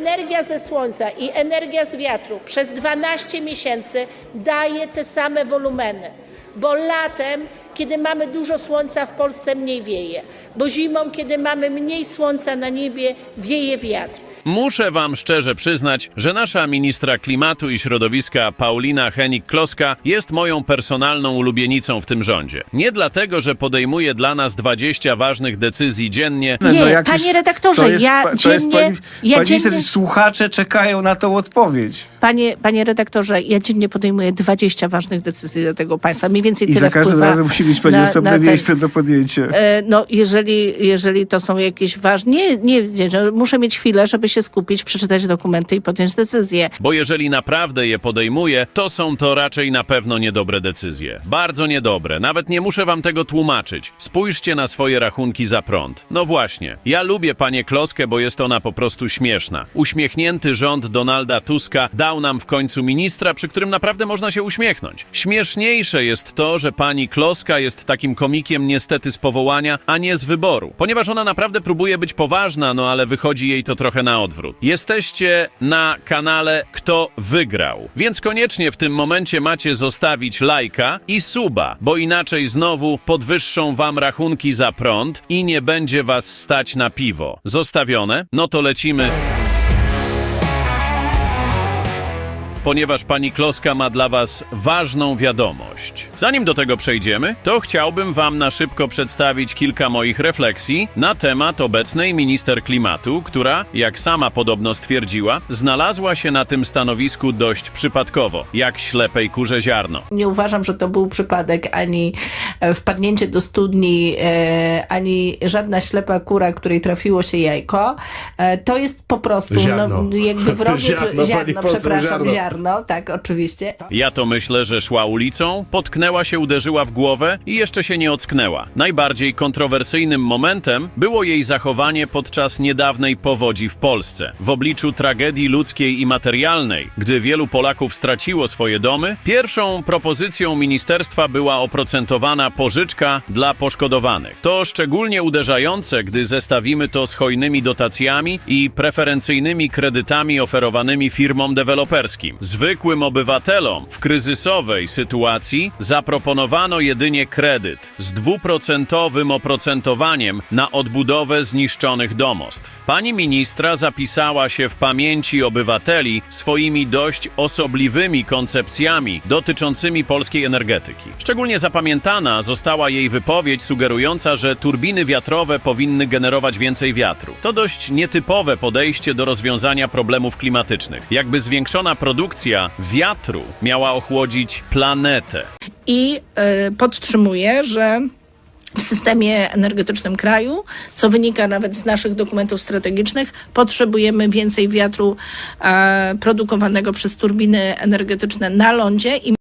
Energia ze słońca i energia z wiatru przez 12 miesięcy daje te same wolumeny, bo latem, kiedy mamy dużo słońca, w Polsce mniej wieje, bo zimą, kiedy mamy mniej słońca na niebie, wieje wiatr. Muszę wam szczerze przyznać, że nasza ministra klimatu i środowiska Paulina Henik-Kloska jest moją personalną ulubienicą w tym rządzie. Nie dlatego, że podejmuje dla nas 20 ważnych decyzji dziennie, Nie, panie redaktorze, No to jest, ja to jest dziennie- pani, ja pani minister, dziennie- słuchacze czekają na tą odpowiedź. Panie, panie redaktorze, ja dziennie podejmuję 20 ważnych decyzji dla tego państwa. Mniej więcej I tyle za każdym wpływa razem musi mieć pani na- osobne na ten- miejsce do podjęcia. E, No, jeżeli, jeżeli to są jakieś ważne. Nie, nie, nie, muszę mieć chwilę, żeby się skupić, przeczytać dokumenty i podjąć decyzję. bo jeżeli naprawdę je podejmuje, to są to raczej na pewno niedobre decyzje. Bardzo niedobre. Nawet nie muszę wam tego tłumaczyć. Spójrzcie na swoje rachunki za prąd. No właśnie. Ja lubię panię Kloskę, bo jest ona po prostu śmieszna. Uśmiechnięty rząd Donalda Tuska dał nam w końcu ministra, przy którym naprawdę można się uśmiechnąć. Śmieszniejsze jest to, że pani Kloska jest takim komikiem niestety z powołania, a nie z wyboru. Ponieważ ona naprawdę próbuje być poważna, no ale wychodzi jej to trochę na odwrót. Jesteście na kanale Kto Wygrał. Więc koniecznie w tym momencie macie zostawić lajka i suba, bo inaczej znowu podwyższą wam rachunki za prąd i nie będzie was stać na piwo. Zostawione? No to lecimy. Ponieważ pani Kloska ma dla Was ważną wiadomość. Zanim do tego przejdziemy, to chciałbym Wam na szybko przedstawić kilka moich refleksji na temat obecnej minister klimatu, która, jak sama podobno stwierdziła, znalazła się na tym stanowisku dość przypadkowo, jak ślepej kurze ziarno. Nie uważam, że to był przypadek ani e, wpadnięcie do studni, e, ani żadna ślepa kura, której trafiło się jajko. E, To jest po prostu Ziarno. No, jakby wrogie Ziarno, poseł, przepraszam, ziarno. ziarno, tak, oczywiście. Ja to myślę, że szła ulicą, potknęła się, uderzyła w głowę i jeszcze się nie ocknęła. Najbardziej kontrowersyjnym momentem było jej zachowanie podczas niedawnej powodzi w Polsce. W obliczu tragedii ludzkiej i materialnej, gdy wielu Polaków straciło swoje domy, pierwszą propozycją ministerstwa była oprocentowana pożyczka dla poszkodowanych. To szczególnie uderzające, gdy zestawimy to z hojnymi dotacjami i preferencyjnymi kredytami oferowanymi firmom deweloperskim. Zwykłym obywatelom w kryzysowej sytuacji zaproponowano jedynie kredyt z dwuprocentowym oprocentowaniem na odbudowę zniszczonych domostw. Pani ministra zapisała się w pamięci obywateli swoimi dość osobliwymi koncepcjami dotyczącymi polskiej energetyki. Szczególnie zapamiętana została jej wypowiedź sugerująca, że turbiny wiatrowe powinny generować więcej wiatru. To dość nietypowe podejście do rozwiązania problemów klimatycznych. Jakby zwiększona produkcja wiatru miała ochłodzić planetę. I e, podtrzymuję, że w systemie energetycznym kraju, co wynika nawet z naszych dokumentów strategicznych, potrzebujemy więcej wiatru e, produkowanego przez turbiny energetyczne na lądzie i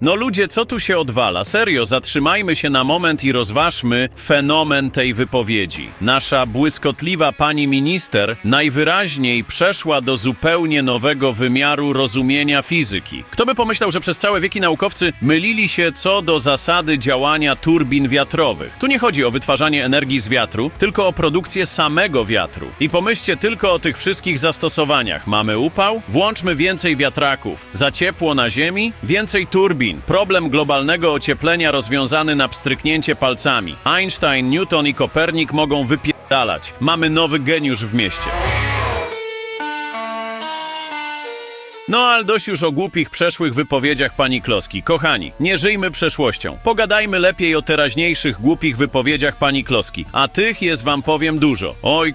No ludzie, co tu się odwala? Serio, zatrzymajmy się na moment i rozważmy fenomen tej wypowiedzi. Nasza błyskotliwa pani minister najwyraźniej przeszła do zupełnie nowego wymiaru rozumienia fizyki. Kto by pomyślał, że przez całe wieki naukowcy mylili się co do zasady działania turbin wiatrowych. Tu nie chodzi o wytwarzanie energii z wiatru, tylko o produkcję samego wiatru. I pomyślcie tylko o tych wszystkich zastosowaniach. Mamy upał? Włączmy więcej wiatraków. Za ciepło na ziemi? Więcej turbin. Problem globalnego ocieplenia rozwiązany na pstryknięcie palcami. Einstein, Newton i Kopernik mogą wypierdalać. Mamy nowy geniusz w mieście. No, ale dość już o głupich, przeszłych wypowiedziach pani Kloski. Kochani, nie żyjmy przeszłością. Pogadajmy lepiej o teraźniejszych, głupich wypowiedziach pani Kloski. A tych jest wam powiem dużo. Oj,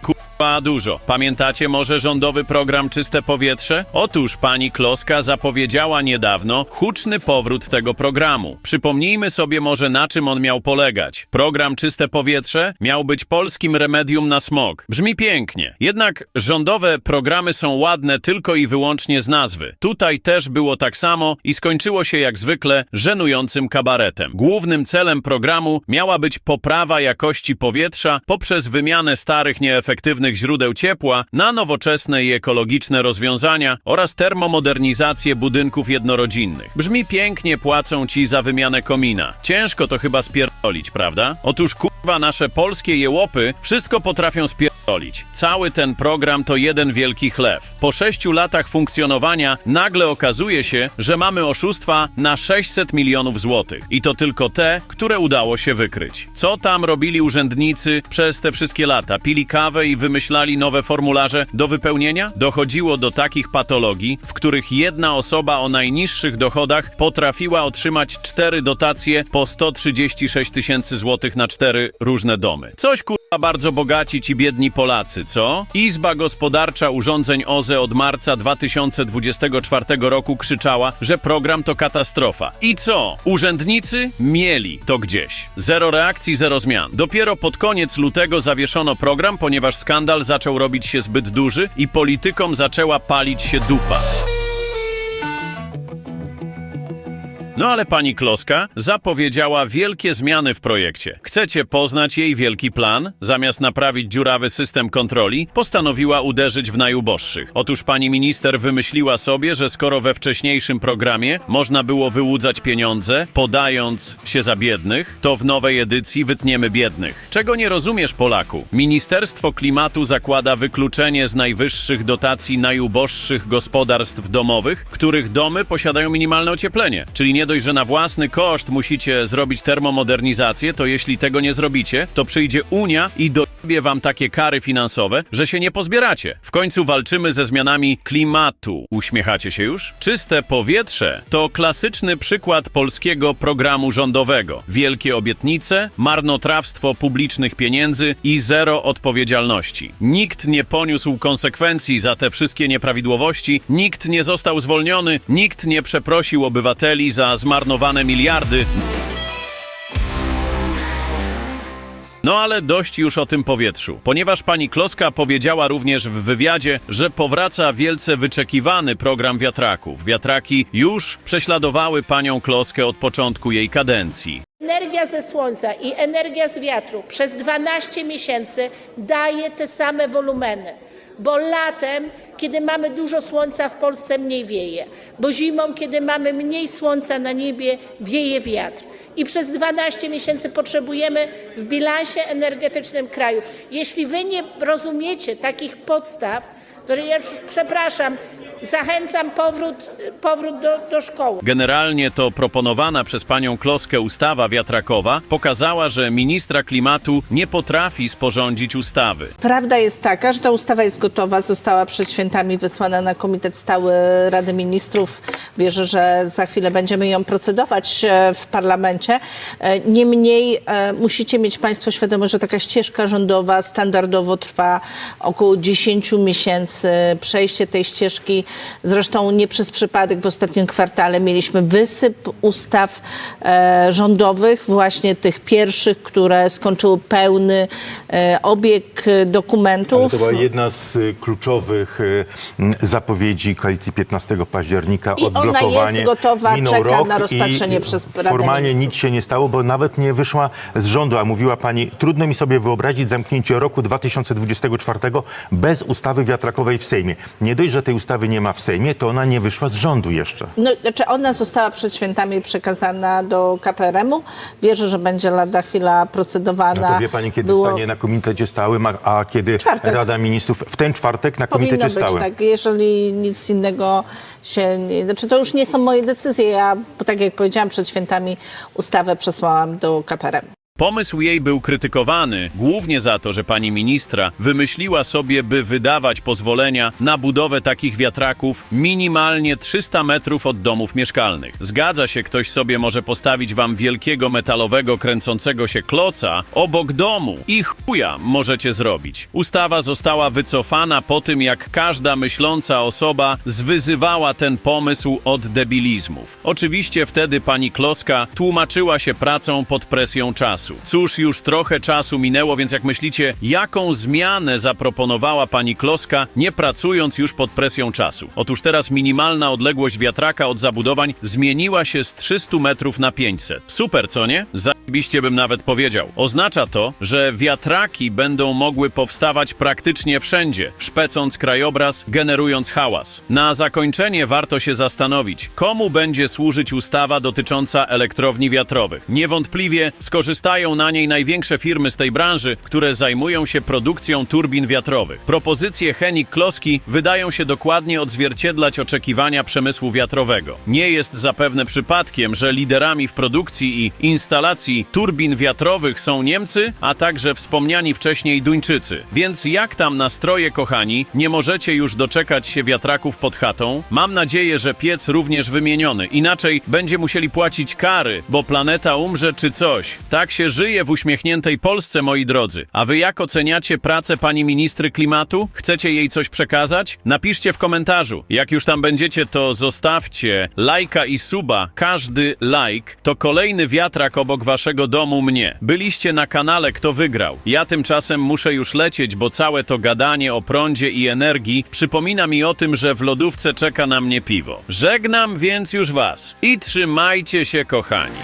dużo. Pamiętacie może rządowy program Czyste Powietrze? Otóż pani Kloska zapowiedziała niedawno huczny powrót tego programu. Przypomnijmy sobie może na czym on miał polegać. Program Czyste Powietrze miał być polskim remedium na smog. Brzmi pięknie. Jednak rządowe programy są ładne tylko i wyłącznie z nazwy. Tutaj też było tak samo i skończyło się jak zwykle żenującym kabaretem. Głównym celem programu miała być poprawa jakości powietrza poprzez wymianę starych, nieefektywnych alternatywnych źródeł ciepła na nowoczesne i ekologiczne rozwiązania oraz termomodernizację budynków jednorodzinnych. Brzmi pięknie, płacą ci za wymianę komina. Ciężko to chyba spierdolić, prawda? Otóż kurwa nasze polskie jełopy wszystko potrafią spierdolić. Cały ten program to jeden wielki chlew. Po sześciu latach funkcjonowania nagle okazuje się, że mamy oszustwa na 600 milionów złotych. I to tylko te, które udało się wykryć. Co tam robili urzędnicy przez te wszystkie lata? Pili kawę i wymyślali nowe formularze do wypełnienia? Dochodziło do takich patologii, w których jedna osoba o najniższych dochodach potrafiła otrzymać cztery dotacje po 136 tysięcy złotych na cztery różne domy. Coś kurwa bardzo bogaci ci biedni Polacy, co? Izba Gospodarcza Urządzeń OZE od marca 2024 roku krzyczała, że program to katastrofa. I co? Urzędnicy mieli to gdzieś. Zero reakcji, zero zmian. Dopiero pod koniec lutego zawieszono program, ponieważ skandal zaczął robić się zbyt duży i politykom zaczęła palić się dupa. No ale pani Kloska zapowiedziała wielkie zmiany w projekcie. Chcecie poznać jej wielki plan? Zamiast naprawić dziurawy system kontroli, postanowiła uderzyć w najuboższych. Otóż pani minister wymyśliła sobie, że skoro we wcześniejszym programie można było wyłudzać pieniądze, podając się za biednych, to w nowej edycji wytniemy biednych. Czego nie rozumiesz, Polaku? Ministerstwo Klimatu zakłada wykluczenie z najwyższych dotacji najuboższych gospodarstw domowych, których domy posiadają minimalne ocieplenie. Czyli nie dość, że na własny koszt musicie zrobić termomodernizację, to jeśli tego nie zrobicie, to przyjdzie Unia i dojebie wam takie kary finansowe, że się nie pozbieracie. W końcu walczymy ze zmianami klimatu. Uśmiechacie się już? Czyste powietrze to klasyczny przykład polskiego programu rządowego. Wielkie obietnice, marnotrawstwo publicznych pieniędzy i zero odpowiedzialności. Nikt nie poniósł konsekwencji za te wszystkie nieprawidłowości, nikt nie został zwolniony, nikt nie przeprosił obywateli za zmarnowane miliardy. No ale dość już o tym powietrzu, ponieważ pani Kloska powiedziała również w wywiadzie, że powraca wielce wyczekiwany program wiatraków. Wiatraki już prześladowały panią Kloskę od początku jej kadencji. Energia ze słońca i energia z wiatru przez 12 miesięcy daje te same wolumeny, bo latem, kiedy mamy dużo słońca, w Polsce mniej wieje, bo zimą, kiedy mamy mniej słońca na niebie, wieje wiatr. I przez 12 miesięcy potrzebujemy w bilansie energetycznym kraju. Jeśli wy nie rozumiecie takich podstaw, to ja już przepraszam, zachęcam powrót, powrót do, do szkoły. Generalnie to proponowana przez panią Kloskę ustawa wiatrakowa pokazała, że ministra klimatu nie potrafi sporządzić ustawy. Prawda jest taka, że ta ustawa jest gotowa, została przed świętami wysłana na Komitet Stały Rady Ministrów. Wierzę, że za chwilę będziemy ją procedować e, w parlamencie. E, Niemniej e, musicie mieć Państwo świadomość, że taka ścieżka rządowa standardowo trwa około 10 miesięcy. Przejście tej ścieżki, zresztą nie przez przypadek w ostatnim kwartale mieliśmy wysyp ustaw rządowych, właśnie tych pierwszych, które skończyły pełny obieg e, Ale dokumentów. to była jedna z kluczowych zapowiedzi koalicji 15 października. I ona jest gotowa, czeka na rozpatrzenie i przez Radę Formalnie Ministrów. nic się nie stało, bo nawet nie wyszła z rządu, a mówiła pani, trudno mi sobie wyobrazić zamknięcie roku 2024 bez ustawy wiatrakowej w Sejmie. Nie dość, że tej ustawy nie ma w Sejmie, to ona nie wyszła z rządu jeszcze. No, znaczy ona została przed świętami przekazana do KPRM-u. Wierzę, że będzie lada chwila procedowana. No to wie pani, kiedy Było- stanie na komitecie stałym, a, a kiedy Czwartek. Rada Ministrów w ten czwartek na Powinno komitecie być stałym. tak, jeżeli nic innego się nie... Znaczy to już nie są moje decyzje. Ja, tak jak powiedziałam, przed świętami ustawę przesłałam do KPRM. Pomysł jej był krytykowany głównie za to, że pani ministra wymyśliła sobie, by wydawać pozwolenia na budowę takich wiatraków minimalnie 300 metrów od domów mieszkalnych. Zgadza się, ktoś sobie może postawić wam wielkiego metalowego kręcącego się kloca obok domu i chuja możecie zrobić. Ustawa została wycofana po tym, jak każda myśląca osoba zwyzywała ten pomysł od debilizmów. Oczywiście wtedy pani Kloska tłumaczyła się pracą pod presją czasu. Cóż, już trochę czasu minęło, więc jak myślicie, jaką zmianę zaproponowała pani Kloska, nie pracując już pod presją czasu? Otóż teraz minimalna odległość wiatraka od zabudowań zmieniła się z 300 metrów na 500. Super, co nie? Za Biście bym nawet powiedział. Oznacza to, że wiatraki będą mogły powstawać praktycznie wszędzie, szpecąc krajobraz, generując hałas. Na zakończenie warto się zastanowić, komu będzie służyć ustawa dotycząca elektrowni wiatrowych. Niewątpliwie skorzystają na niej największe firmy z tej branży, które zajmują się produkcją turbin wiatrowych. Propozycje Henik Kloski wydają się dokładnie odzwierciedlać oczekiwania przemysłu wiatrowego. Nie jest zapewne przypadkiem, że liderami w produkcji i instalacji turbin wiatrowych są Niemcy, a także wspomniani wcześniej Duńczycy. Więc jak tam nastroje, kochani? Nie możecie już doczekać się wiatraków pod chatą? Mam nadzieję, że piec również wymieniony. Inaczej będzie musieli płacić kary, bo planeta umrze czy coś. Tak się żyje w uśmiechniętej Polsce, moi drodzy. A wy jak oceniacie pracę pani ministry klimatu? Chcecie jej coś przekazać? Napiszcie w komentarzu. Jak już tam będziecie, to zostawcie lajka i suba. Każdy like to kolejny wiatrak obok waszego domu mnie. Byliście na kanale Kto Wygrał. Ja tymczasem muszę już lecieć, bo całe to gadanie o prądzie i energii przypomina mi o tym, że w lodówce czeka na mnie piwo. Żegnam więc już was i trzymajcie się, kochani.